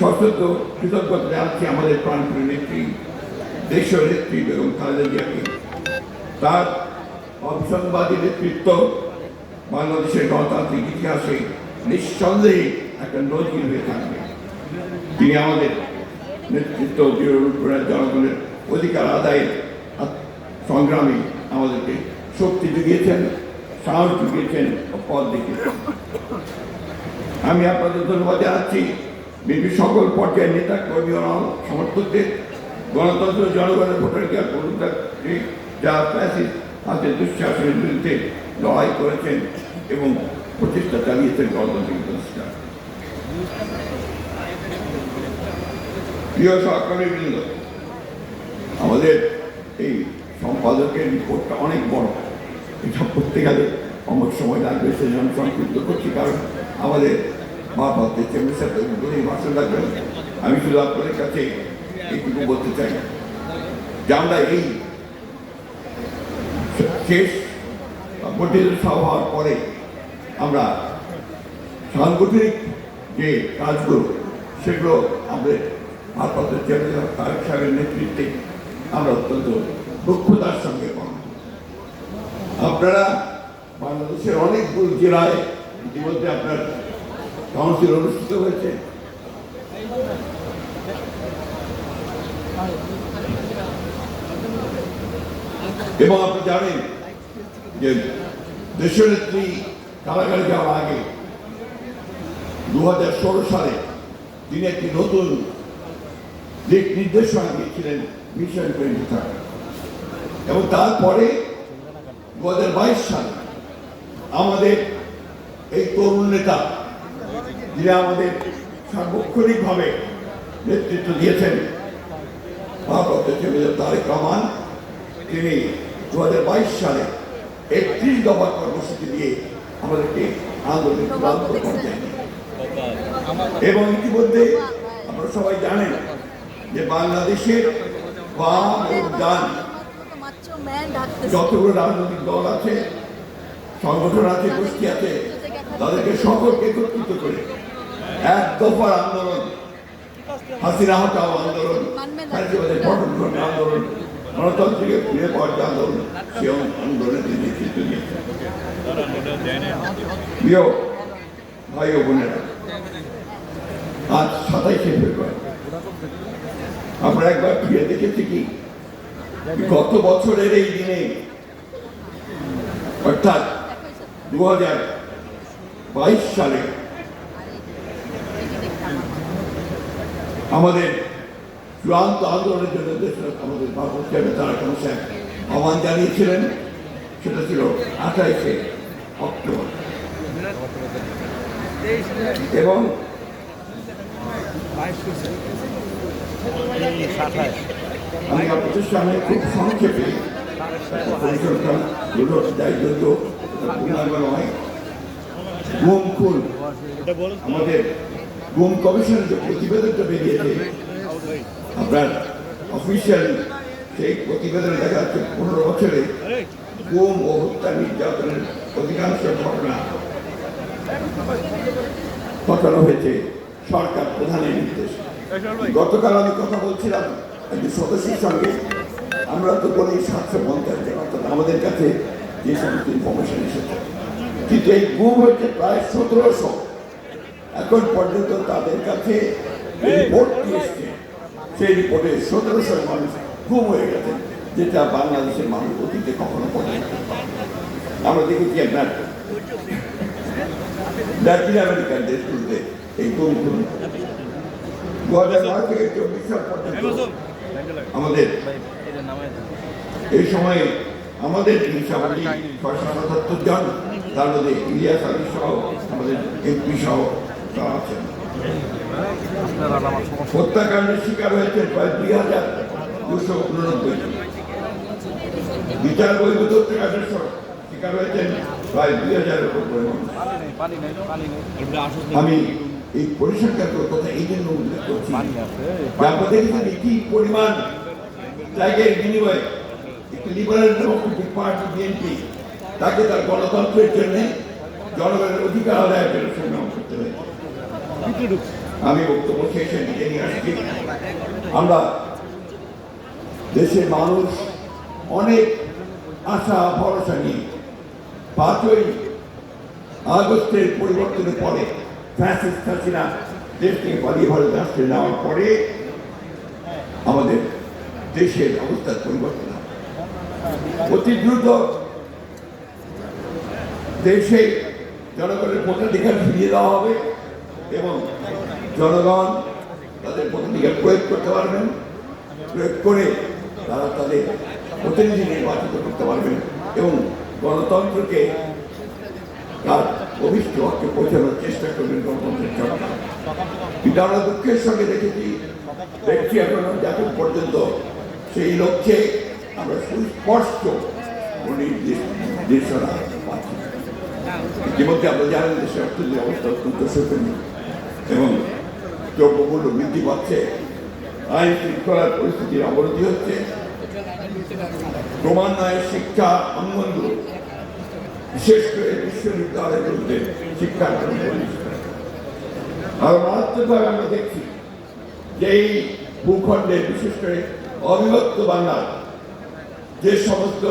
সশস্ত্র কৃতজ্ঞতা জানাচ্ছি আমাদের প্রাণপ্রিয় নেত্রী দেশীয় নেত্রী বেগম খালেদা জিয়াকে। তার অবিসংবাদী নেতৃত্ব বাংলাদেশের গণতান্ত্রিক ইতিহাসে নিঃসন্দেহে একটা নজির হয়ে থাকবে। তিনি আমাদের নেতৃত্ব জনগণের অধিকার আদায়ের সংগ্রামে আমাদেরকে শক্তি জুগিয়েছেন, সাহস জুগিয়েছেন পথ দেখিয়েছেন। আমি আপনাদের ধন্যবাদ জানাচ্ছি। বিপি সকল পর্যায়ের নেতা কর্মী সমর্থকদের, গণতন্ত্র, জনগণের ভোটাধিকার পুনরুদ্ধারে যা ফ্যাসিস্ট হাতে দুঃশাসনের বিরুদ্ধে লড়াই করেছেন এবং প্রচেষ্টা চালিয়েছেন গণতান্ত্রিক প্রতিষ্ঠা। প্রিয় সহকর্মী বৃন্দ, আমাদের এই সম্পাদকের রিপোর্টটা অনেক বড়। এটা পড়তে গেলে অনেক সময় লাগবে, সেজন্য সংক্ষিপ্ত করছি, কারণ আমাদের ভাষণ লাগবে আমি শুধু আপনাদের কাছে এইটুকু বলতে চাই, যে আমরা এই শেষ গঠিত সভা হওয়ার পরে আমরা সাংগঠনিক যে কাজগুলো, সেগুলো আমাদের ভারপ্রাপ্ত চেয়ারম্যান তারেক সাহেবের নেতৃত্বে আমরা অত্যন্ত দক্ষতার সঙ্গে করব আপনারা বাংলাদেশের অনেকগুলো জেলায় ইতিমধ্যে আপনার কাউন্সিল অনুষ্ঠিত হয়েছে? এবং আপনি জানেন যে দেশনেত্রী কারাগারে যাওয়ার আগে দু হাজার ষোলো সালে তিনি একটি নতুন দিক নির্দেশনা দিয়েছিলেন মিশন টোয়েন্টি থার্ড এবং তারপরে দু সালে আমাদের এই তরুণ নেতা যিনি আমাদের সার্বক্ষণিকভাবে নেতৃত্ব দিয়েছেন ভারপ্রাপ্ত চেয়ারম্যান তারেক রহমান, তিনি দু হাজার বাইশ সালে একত্রিশ দফা কর্মসূচি দিয়ে আমাদেরকে আন্দোলন চূড়ান্ত এবং ইতিমধ্যে আপনারা সবাই জানেন যে বাংলাদেশের বাম এবং ডান যতগুলো রাজনৈতিক দল আছে, সংগঠন আছে, গোষ্ঠী আছে, তাদেরকে সকলকে একত্রিত করে এক দফার আন্দোলন। হাসিনা হটাও আন্দোলন। পতন ঘটাও আন্দোলন। গণতন্ত্রকে ফিরে পাওয়ার যে আন্দোলন সে আন্দোলনের তিনি নেতৃত্ব দিয়েছেন প্রিয় ভাই ও বোনেরা আজ সাতাইশে ফেব্রুয়ারি। আমরা একবার ফিরে দেখেছি কি? গত বছরের এই দিনে অর্থাৎ দু হাজার বাইশ সালে আমাদের চূড়ান্ত আন্দোলনের জন্য আমাদের ভারত তারা কোনো স্যার আহ্বান জানিয়েছিলেন, সেটা ছিল আঠাইশে অক্টোবর। এবং আমি আপনাদের সামনে খুব সংক্ষেপে আমাদের গুম কমিশনের যে প্রতিবেদনটা বেরিয়েছে আপনার অফিসিয়াল সেই প্রতিবেদনে দেখা যাচ্ছে পনেরো বছরে। গুম ও হত্যা নির্যাতনের অধিকাংশ ঘটনা ঘটানো হয়েছে সরকার প্রধানের নির্দেশে। গতকাল আমি কথা বলছিলাম একজন সদস্যের সঙ্গে। আমরা তো বলি সাতশো পঞ্চাশ জন, অর্থাৎ আমাদের কাছে যে সমস্ত ইনফরমেশন এসেছে। কিন্তু এই গুম হচ্ছে প্রায় সতেরোশো। এখন পর্যন্ত তাদের কাছে রিপোর্ট এসছে সেই রিপোর্টে সতেরোশো মানুষ গুম হয়ে গেছে যেটা বাংলাদেশের মানুষ অতীতে কখনো করে আমরা দেখেছি আপনার ল্যাটিন আমেরিকার দেশগুলোতে এই গুম খুন দু হাজার নয় থেকে চব্বিশ সাল পর্যন্ত আমাদের এই সময়ে আমাদের হিসাবে ছয়শো সাতাত্তর জন তার মধ্যে ইলিয়াস আলী সহ আমাদের এমপি সহ আছেন হত্যাকাণ্ডের শিকার হয়েছে প্রায় দুই হাজার দুশো উননব্বই জন। বিচার বহির্ভূত হত্যাকাণ্ডের শিকার হয়েছেন প্রায় দুই উপরে আমি এই পরিসংখ্যান কথা এই জন্য উল্লেখ করছি। দেখেছি কি পরিমাণ জায়গায় বিনিময়ে একটি লিবারেল ডেমোক্রেটিক পার্টি বিএনপি তাকে তার গণতন্ত্রের জন্য জনগণের অধিকার আদায়ের জন্য সংগ্রাম করতে হয়েছে। আমি বক্তব্য শেষে নিয়ে নিয়ে আসছি। আমরা দেশের মানুষ অনেক আশা, ভরসা নিয়ে পাঁচই আগস্টের পরিবর্তনের পরে ফ্যাসিস্ট হাসিনা দেশ থেকে পালিয়ে ভারত রাষ্ট্রে যাওয়ার পরে আমাদের দেশের অবস্থার পরিবর্তন অতি দ্রুত দেশে জনগণের ভোটাধিকার ফিরিয়ে দেওয়া হবে। এবং জনগণ তাদের ভোটাধিকার প্রয়োগ করতে পারবেন। প্রয়োগ করে তারা তাদের প্রতিনিধি নির্বাচিত করতে পারবেন এবং গণতন্ত্রকে তার অভিষ্ট লক্ষ্যে পৌঁছানোর চেষ্টা করবেন গণতন্ত্রের সরকার কিন্তু আমরা দুঃখের সঙ্গে দেখেছি দেখছি এখনও যখন পর্যন্ত। সেই লক্ষ্যে আমরা সুস্পষ্ট নির্দেশ নির্দেশনা পাচ্ছি। ইতিমধ্যে আমরা জানেন দেশের অর্থনৈতিক অবস্থা অত্যন্ত শোচনীয়। এবং দ্রব্যমূল্য বৃদ্ধি পাচ্ছে, আইন শৃঙ্খলার পরিস্থিতির অবনতি হচ্ছে ক্রমান্বয়ে শিক্ষা অঙ্গনগুলো বিশেষ করে বিশ্ববিদ্যালয়গুলোতে শিক্ষার পরিষ্কার আর মারাত্মকভাবে আমরা দেখছি যে এই ভূখণ্ডে বিশেষ করে অবিভক্ত বাংলার যে সমস্ত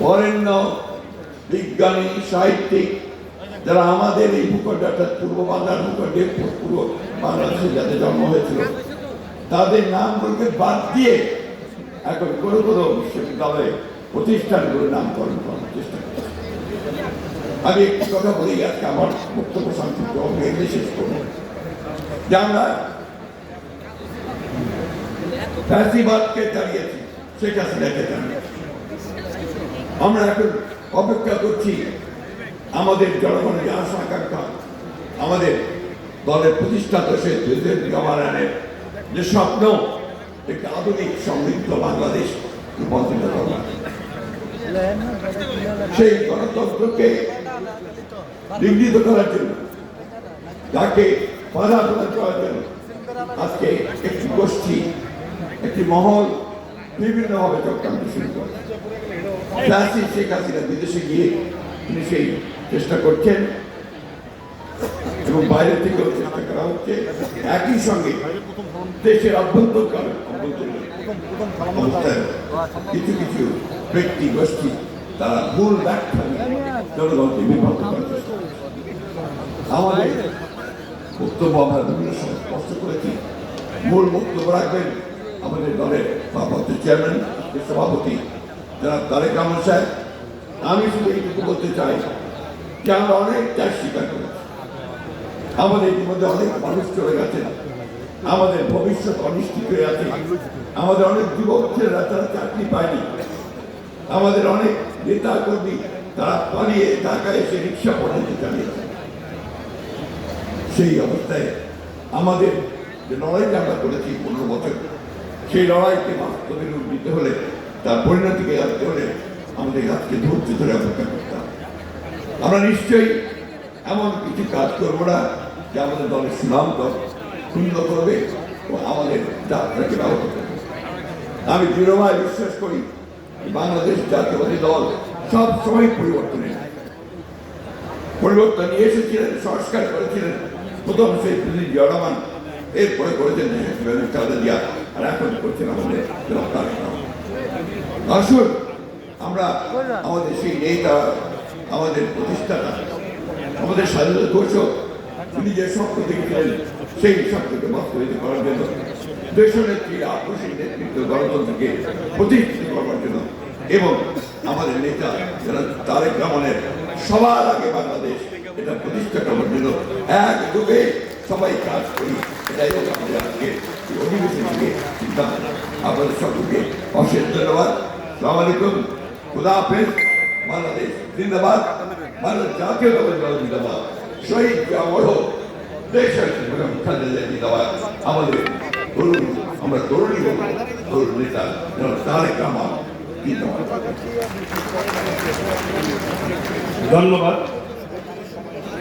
বরেণ্য, বিজ্ঞানী, সাহিত্যিক যারা আমাদের এই ভূখণ্ডে অর্থাৎ পূর্ব বাংলার ভূখণ্ডে পূর্ব বাংলাদেশে যাদের জন্ম হয়েছিল, তাদের নামগুলোকে বাদ দিয়ে এখন কোনো কোনো বিশ্ববিদ্যালয়ে প্রতিষ্ঠানগুলো নামকরণ করার চেষ্টা করছে। আমি একটি কথা বলি, আজকে আমার বক্তব্য সংক্ষিপ্ত এগুলি শেষ করব। যে আমরা ফ্যাসিবাদকে চালিয়েছি, শেখ হাসিনাকে চালিয়েছি। আমরা এখন অপেক্ষা করছি আমাদের জনগণের যে আশা আকাঙ্ক্ষা আমাদের দলের প্রতিষ্ঠাতা সে জওয়ানের যে স্বপ্ন, একটি আধুনিক সমৃদ্ধ বাংলাদেশ সেই গণতন্ত্রকে বিঘ্নিত করার জন্য, যাকে বাধা প্রদান করার জন্য আজকে একটি গোষ্ঠী, একটি মহল বিভিন্নভাবে চক্রান্ত শুরু করে শেখ হাসিনা বিদেশে গিয়ে তিনি সেই চেষ্টা করছেন এবং বাইরে থেকেও চেষ্টা করা হচ্ছে। একই সঙ্গে দেশের অভ্যন্তর অভ্যন্তরীণ অবস্থায় কিছু কিছু ব্যক্তি, গোষ্ঠী, তারা মূল ব্যাখ্যা জনগণকে বিভক্ত করার আমাদের বক্তব্য আমরা বিভিন্ন সময় স্পষ্ট করেছি। মূল বক্তব্য রাখবেন আমাদের দলের সভাপতি চেয়ারম্যান, সভাপতি যারা তারেক রহমান সাহেব। আমি শুধু এইটুকু বলতে চাই যে আমরা অনেক ত্যাগ স্বীকার করেছি। আমাদের ইতিমধ্যে অনেক মানুষ চলে গেছেন। আমাদের ভবিষ্যৎ অনিশ্চিত হয়ে আছে। আমাদের অনেক যুবক ছেলেরা তারা চাকরি পায়নি। আমাদের অনেক নেতা কর্মী তারা পালিয়ে ঢাকায় এসে রিক্সা পদ্ধতি চালিয়েছে। সেই অবস্থায় আমাদের যে লড়াইটা আমরা করেছি পনেরো বছর, সেই লড়াইকে বাস্তবে রূপ দিতে হলে, তার পরিণতিকে আনতে হলে আমাদের আজকে ধৈর্য ধরে অপেক্ষা করতে হবে আমরা নিশ্চয়ই এমন কিছু কাজ করব না যে আমাদের দলের সুনাম ক্ষুণ্ণ করবে ও আমাদের যাত্রাকে ব্যাহত করবে। আমি দৃঢ়ভাবে বিশ্বাস করি বাংলাদেশ জাতীয়বাদী দল সব সময় পরিবর্তনে পরিবর্তন নিয়ে এসেছিলেন, সংস্কার করেছিলেন। প্রথম সেই জিয়া রহমান, এরপরে করেছেন খালেদা জিয়া আর এখন করছেন আমাদের আসুন আমরা আমাদের সেই নেতা আমাদের প্রতিষ্ঠাতা আমাদের স্বাধীনতা ঘোষক তিনি যে স্বপ্ন দেখেছিলেন সেই স্বপ্নকে বাস্তবায়িত করার জন্য দেশনেত্রী আক্রোশী নেতৃত্ব গণতন্ত্রকে প্রতিষ্ঠিত করবার জন্য এবং আমাদের নেতা যারা তারেক রহমানের সবার আগে বাংলাদেশ এটা প্রতিষ্ঠা করবার জন্য এক যুগে সবাই কাজ করি এটাই আমাদের আজকে এই অধিবেশন থেকে সিদ্ধান্ত। আপনাদের সকলকে অশেষ ধন্যবাদ। সালাম আলাইকুম। খুদা হাফেজ বাংলাদেশ জিন্দাবাদ বাংলাদেশ জাতীয় দল জিন্দাবাদ শহীদ অমর হোক দেশ খালেদা জিন্দাবাদ আমাদের তরুণ আমরা তরুণী হব তরুণ নেতা যেন তারেক রহমান ধন্যবাদ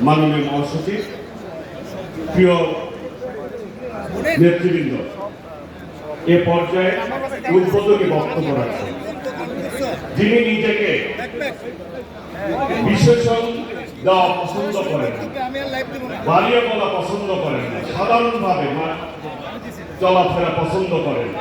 মাননীয় মহাসচিব প্রিয় নেতৃবৃন্দ এ পর্যায়ে উদ্বোধনী বক্তব্য রাখছেন। যিনি নিজেকে বিশেষণ দেওয়া পছন্দ করেন বাড়িয়ে বলা পছন্দ করেন সাধারণভাবে চলাফেরা পছন্দ করেন।